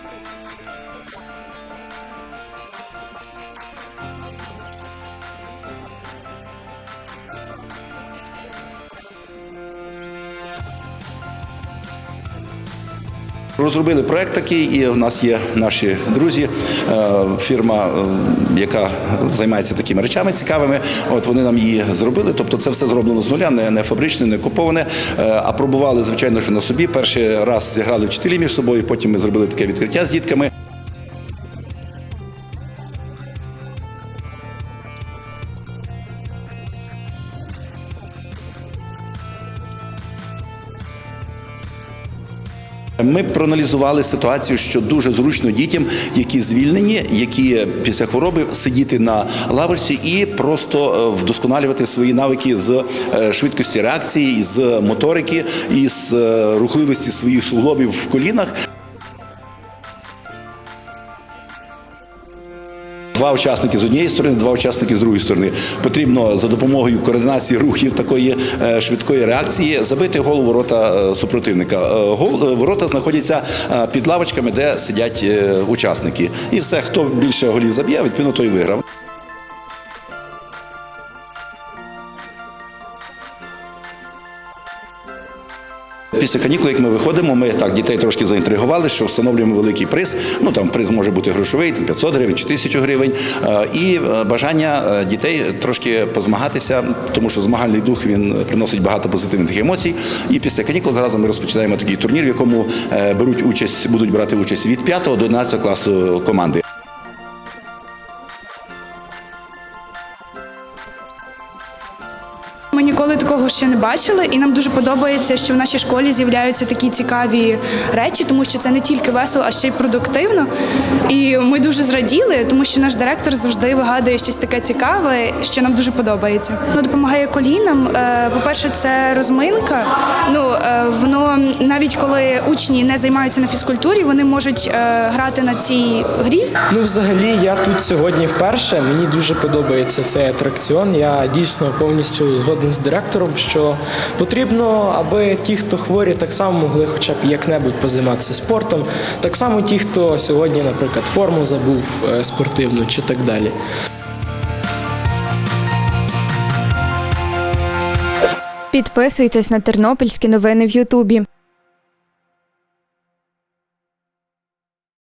Thank you. Розробили проект такий, і в нас є наші друзі, е, фірма, е, яка займається такими речами цікавими. От вони нам її зробили. Тобто, це все зроблено з нуля, не, не фабричне, не куповане. Е, А пробували, звичайно, що на собі. Перший раз зіграли вчителі між собою, потім ми зробили таке відкриття з дітками. Ми проаналізували ситуацію, що дуже зручно дітям, які звільнені, які після хвороби сидіти на лавочці і просто е, вдосконалювати свої навики з е, швидкості реакції, з моторики, і з е, рухливості своїх суглобів в колінах. Два учасники з однієї сторони, два учасники з другої сторони. Потрібно за допомогою координації рухів такої е, швидкої реакції забити гол ворота е, супротивника. Е, Гол ворота знаходяться під лавочками, де сидять учасники. І все, хто більше голів заб'є, відповідно той виграв. Після канікул, як ми виходимо, ми так дітей трошки заінтригували, що встановлюємо великий приз. Ну там приз може бути грошовий, там 500 гривень чи 1000 гривень. Е, І е, бажання е, дітей трошки позмагатися, тому що змагальний дух він приносить багато позитивних емоцій. І після канікул зразу ми розпочинаємо такий турнір, в якому беруть участь, будуть брати участь від 5 до 11 класу команди. Ми ніколи такого ще не бачили, і нам дуже подобається, що в нашій школі з'являються такі цікаві речі, тому що це не тільки весело, а ще й продуктивно. І ми дуже зраділи, тому що наш директор завжди вигадує щось таке цікаве, що нам дуже подобається. Воно допомагає колінам. Е, По-перше, це розминка. Ну е, воно навіть коли учні не займаються на фізкультурі, вони можуть е, грати на цій грі. Ну, взагалі, я тут сьогодні вперше. Мені дуже подобається цей атракціон. Я дійсно повністю згоден з директором, що потрібно, аби ті, хто хворі, так само могли хоча б як-небудь позайматися спортом. Так само ті, хто сьогодні, наприклад, форму забув е, спортивну чи так далі. Підписуйтесь на тернопільські новини в Ютубі.